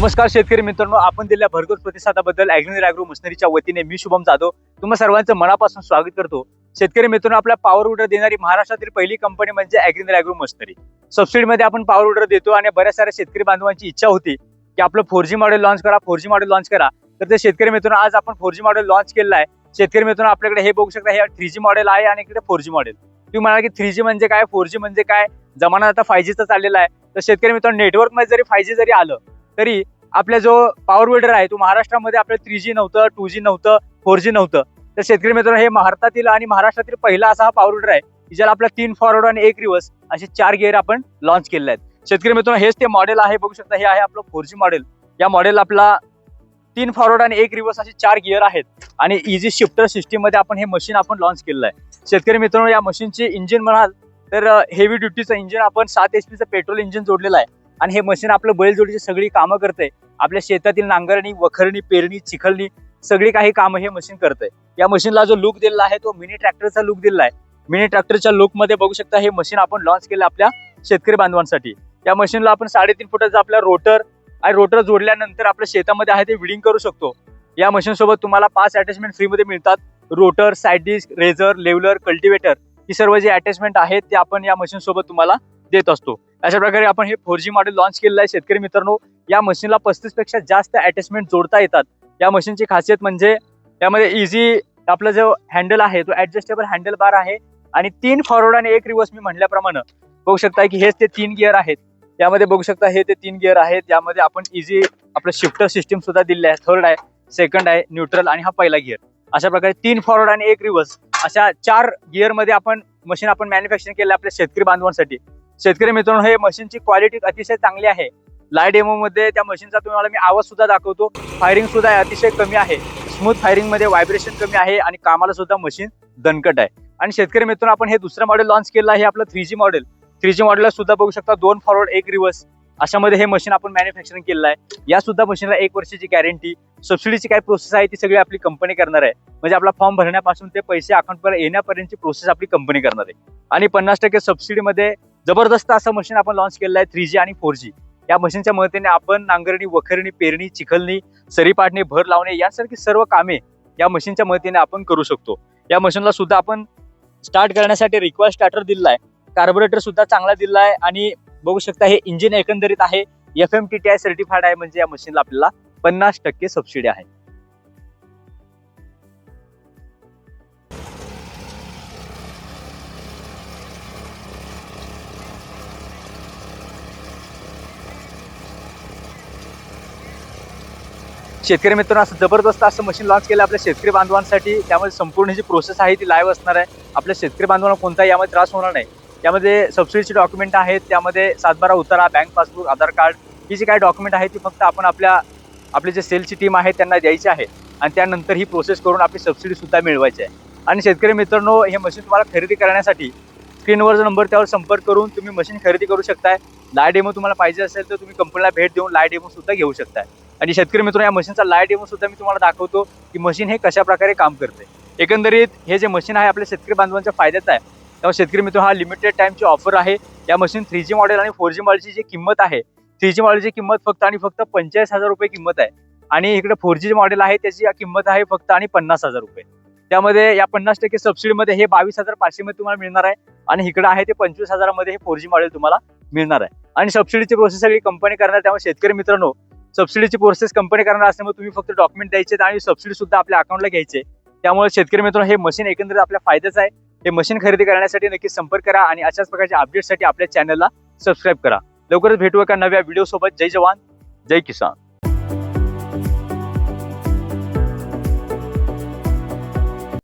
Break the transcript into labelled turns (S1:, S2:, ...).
S1: नमस्कार शेतकरी मित्रांनो आपण दिलेल्या भरघोस प्रतिसादाबद्दल अॅग्री अॅग्रो मशनरीच्या वतीने मी शुभम जाधव तुम्हा सर्वांचं मनापासून स्वागत करतो. शेतकरी मित्रांनो आपल्या पॉवर विडर देणारी महाराष्ट्रातील पहिली कंपनी म्हणजे अॅग्री अॅग्रो मशनरी सबसिडीमध्ये आपण पॉवर विडर देतो आणि बऱ्याच साऱ्या शेतकरी बांधवांची इच्छा होती की आपलं फोर जी मॉडेल लॉन्च करा फोर जी मॉडेल लॉन्च करा. तर ते शेतकरी मित्रांनो आज आपण फोर जी मॉडेल लॉन्च केलेलं आहे. शेतकरी मित्रांनो आपल्याकडे हे बघू शकता हे थ्री जी मॉडेल आहे आणि इकडे फोर जी मॉडेल तुम्ही म्हणाल की थ्री जी म्हणजे काय फोर जी म्हणजे काय? जमाना आता फाय जीचा चाललेला आहे. तर शेतकरी मित्रांनो नेटवर्कमध्ये जरी फाय जी जरी आलं तरी आपला जो पॉवर बिल्डर आहे तो महाराष्ट्रामध्ये आपलं थ्री जी नव्हतं टू जी नव्हतं फोर जी नव्हतं. तर शेतकरी मित्रांनो हे भारतातील आणि महाराष्ट्रातील पहिला असा हा पॉवर बिल्डर आहे ज्याला आपला तीन फॉरवर्ड आणि एक रिव्हर्स असे चार गिअर आपण लॉन्च केलेले आहेत. शेतकरी मित्रांनो हेच ते मॉडेल आहे बघू शकता हे आहे आपलं फोर जी मॉडेल या मॉडेल आपला तीन फॉरवर्ड आणि एक रिव्हर्स असे चार गिअर आहेत. आणि इझी शिफ्टर सिस्टीममध्ये आपण हे मशीन आपण लॉन्च केलेलं आहे. शेतकरी मित्रांनो या मशीनचे इंजिन म्हणाल तर हेवी ड्युटीचं इंजिन आपण सात एच पीचं पेट्रोल इंजिन जोडलेलं आहे. आणि हे मशीन आपलं बैलजोडीची सगळी कामं करते आपल्या शेतातील नांगरणी वखरणी पेरणी चिखलणी सगळी काही कामं हे मशीन करते या मशीनला जो लुक दिलेला आहे तो मिनी ट्रॅक्टरचा लुक दिलेला आहे. मिनी ट्रॅक्टरच्या लुकमध्ये बघू शकता हे मशीन आपण लॉन्च केलं आपल्या शेतकरी बांधवांसाठी. या मशीनला आपण साडेतीन फुटाचा आपला रोटर आणि रोटर जोडल्यानंतर आपल्या शेतामध्ये आहे ते विडिंग करू शकतो. या मशीन सोबत तुम्हाला पाच अटॅचमेंट फ्रीमध्ये मिळतात. Rotor side disc razor leveler cultivator ही सर्व जे अटॅचमेंट आहेत ते आपण या मशीन सोबत तुम्हाला देत असतो. अशा प्रकारे आपण हे फोर जी मॉडेल लॉन्च केलेलं आहे. शेतकरी मित्रांनो या मशीनला पस्तीसपेक्षा जास्त अटॅचमेंट जोडता येतात. या मशीनची खासियत म्हणजे यामध्ये इझी आपला जो हँडल आहे तो ऍडजस्टेबल हँडल बार आहे आणि तीन फॉरवर्ड आणि एक रिव्हर्स मी म्हटल्याप्रमाणे बघू शकता की हेच ते तीन गिअर आहेत. त्यामध्ये बघू शकता हे ते तीन गिअर आहेत. यामध्ये आपण इझी आपलं शिफ्टर सिस्टीम सुद्धा दिले आहे. थर्ड आहे सेकंड आहे न्यूट्रल आणि हा पहिला गिअर अशा प्रकारे तीन फॉरवर्ड आणि एक रिव्हर्स अशा चार गिअरमध्ये आपण मशीन आपण मॅन्युफॅक्चरिंग केलं आपल्या शेतकरी बांधवांसाठी. शेतकरी मित्रांनो हे मशीनची क्वालिटी अतिशय चांगली आहे. लाय डेमोमध्ये त्या मशीनचा तुम्हाला मी आवाज सुद्धा दाखवतो. फायरिंग सुद्धा अतिशय कमी आहे. स्मूथ फायरिंगमध्ये व्हायब्रेशन कमी आहे आणि कामाला सुद्धा मशीन दणकट आहे. आणि शेतकरी मित्रांनो आपण हे दुसरं मॉडेल लॉन्च केलं आहे आपलं three G model three G मॉडेलला सुद्धा बघू शकता दोन फॉरवर्ड एक रिव्हर्स अशामध्ये हे मशीन आपण मॅन्युफॅक्चरिंग केलेलं आहे. या सुद्धा मशीनला एक वर्षाची गॅरंटी सबसिडीची काय प्रोसेस आहे ती सगळी आपली कंपनी करणार आहे. म्हणजे आपला फॉर्म भरण्यापासून ते पैसे अकाउंटवर येण्यापर्यंतची प्रोसेस आपली कंपनी करणार आहे. आणि पन्नास टक्के सबसिडीमध्ये जबरदस्त असं मशीन आपण लॉन्च केलेलं आहे थ्री जी आणि फोर जी या मशीनच्या मदतीने आपण नांगरणी वखरणी पेरणी चिखलणी सरी पाडणे भर लावणे यासारखी सर्व कामे या मशीनच्या मदतीने आपण करू शकतो. या मशीनला सुद्धा आपण स्टार्ट करण्यासाठी रिक्वायर स्टार्टर दिलेला आहे. कार्बोरेटर सुद्धा चांगला दिला आहे आणि बघू शकता हे इंजिन एकंदरीत आहे. F M T T I certified आहे म्हणजे या मशीनला आपल्याला पन्नास टक्के सबसिडी आहे. शेतकरी मित्रांनो असं जबरदस्त असं मशीन लॉन्च केलं आपल्या शेतकरी बांधवांसाठी. त्यामध्ये संपूर्ण जी प्रोसेस आहे ती लाईव्ह असणार आहे. आपल्या शेतकरी बांधवांना कोणताही यामध्ये त्रास होणार नाही. त्यामध्ये सबसिडीचे डॉक्युमेंट आहेत. त्यामध्ये सातबारा उतारा बँक पासबुक आधार कार्ड ही जी काही डॉक्युमेंट आहे ती फक्त आपण आपल्या आपली जे सेलची टीम आहे त्यांना द्यायची आहे. आणि त्यानंतर ही प्रोसेस करून आपली सबसिडीसुद्धा मिळवायची आहे. आणि शेतकरी मित्रांनो हे मशीन तुम्हाला खरेदी करण्यासाठी स्क्रीनवर जो नंबर त्यावर संपर्क करून तुम्ही मशीन खरेदी करू शकताय. लाय डेमो तुम्हाला पाहिजे असेल तर तुम्ही कंपनीला भेट देऊन लाय डेमो सुद्धा घेऊ शकताय. आणि शेतकरी मित्रांनो या मशीनचा लाय डेमो सुद्धा मी तुम्हाला दाखवतो की मशीन हे कशा प्रकारे काम करते. एकंदरीत हे जे मशीन आहे आपल्या शेतकरी बांधवांच्या फायद्यात आहे. त्यामुळे शेतकरी मित्र हा लिमिटेड टाइमची ऑफर आहे. या मशीन थ्री जी मॉडेल आणि फोर जी मॉडेलची जी किंमत आहे थ्री जी मॉडेलची किंमत फक्त आणि फक्त पंचेचाळीस हजार रुपये किंमत आहे. आणि इकडे फोर जी मॉडेल आहे त्याची किंमत आहे फक्त आणि पन्नास हजार रुपये. त्यामध्ये या पन्नास टक्के सबसिडीमध्ये हे बावीस हजार पाचशे मध्ये तुम्हाला मिळणार आहे. आणि इकडे आहे ते पंचवीस हजारामध्ये हे फोर जी मॉडेल तुम्हाला मिळणार आहे. आणि सबसिडीची प्रोसेस सगळी कंपनी करणार. त्यामुळे शेतकरी मित्रांनो सबसिडीची प्रोसेस कंपनी करणार असल्यामुळे तुम्ही फक्त डॉक्युमेंट द्यायचे आणि सबसिडी सुद्धा आपल्या अकाउंटला घ्यायचे त्यामुळे शेतकरी मित्रांनो हे मशीन एकंदरीत आपल्या फायद्याचं आहे. हे मशीन खरेदी करण्यासाठी नक्की संपर्क करा आणि अशाच प्रकारच्या अपडेटसाठी आपल्या चॅनलला सबस्क्राईब करा. लवकरच भेटू एका नव्या व्हिडिओ सोबत. जय जवान. जय किसान.